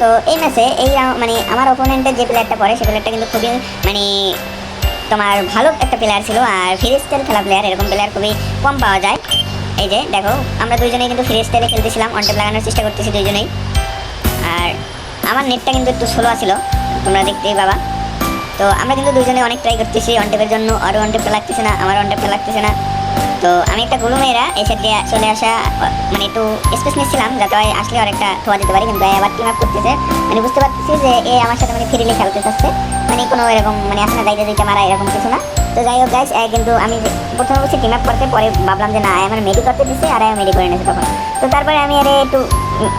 তো এই ম্যাচে এই মানে আমার ওপোনেন্টের যে প্লেয়ারটা পড়ে, সে প্লেয়ারটা কিন্তু খুবই মানে তোমার ভালো একটা প্লেয়ার ছিল আর ফ্রি স্টাইল খেলা প্লেয়ার এরকম প্লেয়ার খুবই কম পাওয়া যায়। এই যে, দেখো, আমরা দুজনেই কিন্তু ফ্রি স্টাইলে খেলতেছিলাম অনটেপ লাগানোর চেষ্টা করতেছি দুজনেই আর আমার নেটটা কিন্তু একটু স্লো ছিল, তোমরা দেখতেই পাবা। তো আমরা কিন্তু দুজনে অনেক ট্রাই করতেছি অনটেপের জন্য আরও অনটেপটা লাগতেছে না, আমার অনটেপটা লাগতেছে না। তো আমি একটা গুলো মেয়েরা, এই দিয়ে চলে আসা মানে একটু স্পেস নিচ্ছিলাম যাতে ওই আসলে অনেকটা ধোয়া দিতে পারি, কিন্তু আবার টিম আপ করতেছে। মানে বুঝতে পারতেছি যে এ আমার সাথে মানে ফিরিলে খেলতে চাচ্ছে। মানে কোনো এরকম মানে আসলে দায়িত্ব দিতে মারা এরকম কিছু না। তো যাই হোক গাইস কিন্তু আমি প্রথমে বলছি টিম আপ করতে, পরে ভাবলাম যে না আমার মেডি করতে দিচ্ছে আর মেডি করে নিয়েছে তখন। তো তারপরে আমি আরে একটু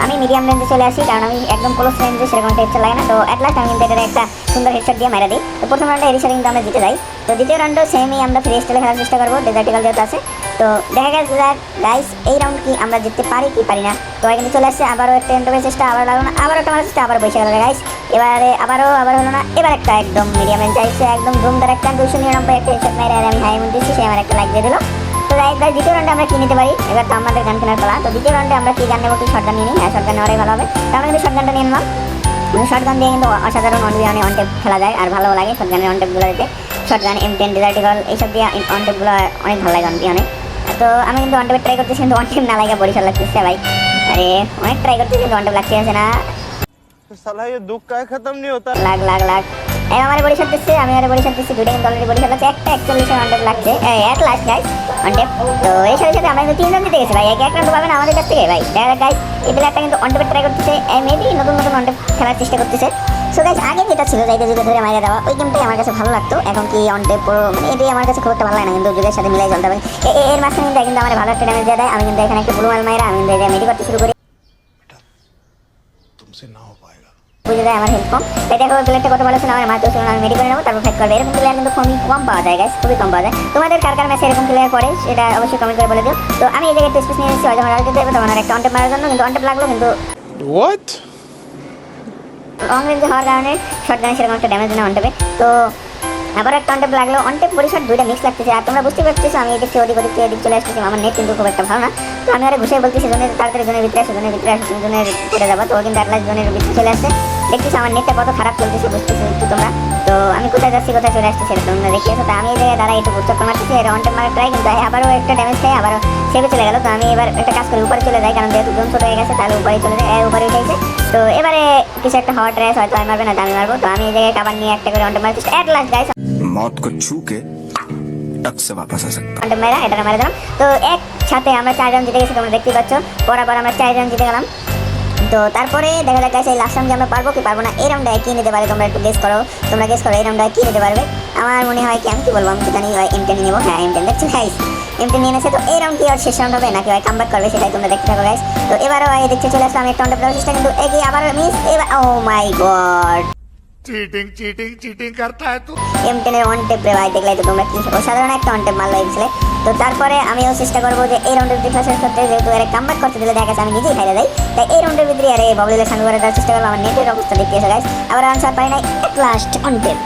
আমি মিডিয়াম রেঞ্জে চলে আসি, কারণ আমি একদম ক্লোজ রেঞ্জে সেরকম হেডশট লাগে না। তো অ্যাট লাস্ট আমি কিন্তু এটার একটা সুন্দর হেডশট দিয়ে মেরা দিই। তো প্রথম রাউন্ডে এর কিন্তু আমরা জিতে যাই। তো দ্বিতীয় রাউন্ডও সেমই আমরা ফ্রি স্টাইলে খেলার চেষ্টা করব ডেজার্টিক্যাল যেহেতু আছে। তো দেখা গেছে যাক গাইস এই রাউন্ড কি আমরা জিততে পারি কি পারি না। তো এখানে চলে আসছে, আবারও একটা এন্টারভের চেষ্টা, আবার লাগল না আবার একটা চেষ্টা আবার বসে গেল গাইস এবারে আবারও আবার হলো না, এবার একটা একদম মিডিয়াম রেঞ্জ চাইছে একদম ধুমদার একটা দুশো নিরানব্বই একটা হেডশট মেরে, আর আমি হাই মন দিচ্ছি, সে আমার একটা লাইক দিয়ে দিল। তো গাইস গাইস দ্বিতীয় রাউন্ডে আমরা কি নিতে পারি এবার তো আমাদের গান কেনার পালা তো দ্বিতীয় রাউন্ডে আমরা কি গান নেবো কি শর্ট গান নিয়ে নিই হ্যাঁ শর্ট গান নেওয়াটাই ভালো হবে তো আমরা কিন্তু শর্ট গানটা নিয়ে নিলাম শর্ট গান দিয়ে কিন্তু অসাধারণ অন অনেক অনটেপ খেলা যায় আর ভালো লাগে শর্ট গানের অনটেপগুলো দিতে শর্ট গান এম টেন ডিজার্টিকল এইসব দিয়ে অনটেপগুলো অনেক ভালো লাগে অনটি অনেক তো আমি কিন্তু অনটেপে ট্রাই করতেছি কিন্তু অনটেপ না লাগে বরিশাল লাগতেছে ভাই আরে অনেক ট্রাই করতেছি কিন্তু অনটেপ লাগতে আছে না साला ये दुख का खत्म नहीं होता লাখ লাখ লাখ আর আমার বরিশাল দিচ্ছে আমি আর বরিশাল দিচ্ছি দুটো কিন্তু অলরেডি বরিশাল আছে একটা, একচল্লিশে হান্ড্রেড লাগছে। এক লাস্ট গাইস অনটেপ তো এই সাথে সাথে আমরা কিন্তু তিনজন জিতে গেছি, ভাই। এক এক রাউন্ড পাবেন আমাদের কাছ থেকে, ভাই। দেখা গাইস এই প্লেয়ারটা কিন্তু অনটেপের ট্রাই করতেছে মেবি নতুন নতুন অনটেপ খেলার চেষ্টা করতেছে। সো গাইস আগে যেটা ছিল, যাইতে যুগে ধরে মাইরে দেওয়া, ওই গেমটাই আমার কাছে ভালো লাগতো। এখন কি অন পুরো মানে এটাই আমার কাছে খুব একটা ভালো লাগে না, কিন্তু যুগের সাথে মিলাই চলতে হবে। এর মাঝখানে কিন্তু কিন্তু আমার ভালো একটা ড্যামেজ দেয় আমি কিন্তু এখানে একটা ব্লু মাল মাইরা, আমি কিন্তু মেডি করতে শুরু করি না হো পায়েগা বুঝে যায় আমার হেল্প কম। তাই দেখো প্লেয়ারটা কত ভালো ছিল আমার মাত্র ছিল আমি মেডি করে নেব তারপর ফাইট করবে। এরকম প্লেয়ার কিন্তু খুবই কম পাওয়া যায় গাইস খুবই কম পাওয়া যায়। তোমাদের কার কার ম্যাচে এরকম প্লেয়ার পড়ে সেটা অবশ্যই কমেন্ট করে বলে দিও। তো আমি এই জায়গায় টেস্ট নিয়ে এসেছি হয়তো আমার আগে দেবে তোমার একটা অন্টেপ মারার জন্য কিন্তু অন্টেপ লাগল কিন্তু What? লং রেঞ্জে হওয়ার কারণে শর্ট গানে সেরকম একটা ড্যামেজ না অন্টেপে তো আবার একটা অন্টেপ লাগল অন্টেপ পরিষদ দুইটা মিক্স লাগতেছে। আর তোমরা বুঝতে পারতেছো আমি এদিক থেকে ওদিক ওদিক থেকে এদিক চলে আসতেছি আমার নেট কিন্তু খুব একটা ভালো না। তো আমি আরে ঘুষে বলতেছি জনের তাড়াতাড়ি জনের ভিতরে আসো জনের ভিতরে আসো জনের করে যাব তো কিন্তু একলাস জনের ভিতরে চলে আসছে। দেখতেছি আমার নেটটা কত খারাপ চলতেছে বুঝতেছি একটু তোমরা তো আমি কোথায় যাচ্ছি কোথায় চলে আসতেছি এটা তোমরা দেখিয়েছো তো আমি এই জায়গায় দাঁড়াই একটু চক্কর মারতেছি এটা অন্টেপ মারার ট্রাই কিন্তু আবারও একটা ড্যামেজ খাই আবারও সেভে চলে গেল তো আমি এবার একটা কাজ করি উপরে চলে যাই কারণ যেহেতু জোন ছোট হয়ে গেছে তাহলে উপরে চলে যায় এ, উপরে উঠেছে তো এবারে কিছু একটা হওয়ার ট্রাই হয়তো আমি মারবে না তো আমি মারবো তো আমি এই জায়গায় কাবার নিয়ে একটা করে অন্টেপ মারতেছি এট লাস্ট গাইস मौत को छू के टक से वापस आ सकता অন্টেপ মেরা এটা মেরে দিলাম তো একসাথে আমরা চারজন জিতে গেছি তোমরা দেখতেই পাচ্ছ পরাপর আমরা চারজন জিতে গেলাম তো তারপরে দেখা যাক এই লাস্ট রাউন্ডে আমরা পারব কি পারব না, এই রাউন্ডে কি নিতে পারে তোমরা একটু গেস করো। তোমরা গেস করো এই রাউন্ডে কি নিতে পারবে। আমার মনে হয় কি, আমি কি বলব আমি জানি এম টেন নেব। হ্যাঁ এম টেন দেখছি গাইস এম টেন নিয়ে এসে তো এই রাউন্ড কি আর শেষ রাউন্ড হবে? নাকি ভাই কামব্যাক করবে, সেটাই তোমরা দেখতে থাকো গাইস তো এবারও এই দেখতে চলে আসলাম একটা রাউন্ডে চেষ্টা, কিন্তু এগিয়ে আবার মিস এবার ও my god cheating cheating cheating करता है तू এম টেনের ওয়ান টেপ রে ভাই দেখলাই তো তোমরা কি অসাধারণ একটা ওয়ান টেপ মারলো এক্সলে তো তারপরে আমিও চেষ্টা করবো যে এই রাউন্ডের ভিতরে শেষ করতে যেহেতু এর কামব্যাক করতে দিলে দেখা গেছে আমি নিজেই হারিয়ে যাই তাই এই রাউন্ডের ভিতরে আরে ববলিলের সঙ্গে করে দেওয়ার চেষ্টা করবো আমার নেটের অবস্থা দেখতে এসে গাইস আবার আনসার পাই নাই এট লাস্ট ওয়ান টেপ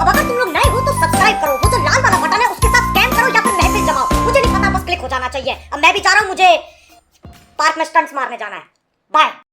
अब अगर तुम लोग नए हो तो सब्सक्राइब करो वो जो लाल वाला बटन है उसके साथ स्कैम करो या फिर मैसेज जमाओ मुझे नहीं पता बस क्लिक हो जाना चाहिए अब मैं भी जा रहा हूँ मुझे पार्क में स्टंट्स मारने जाना है बाय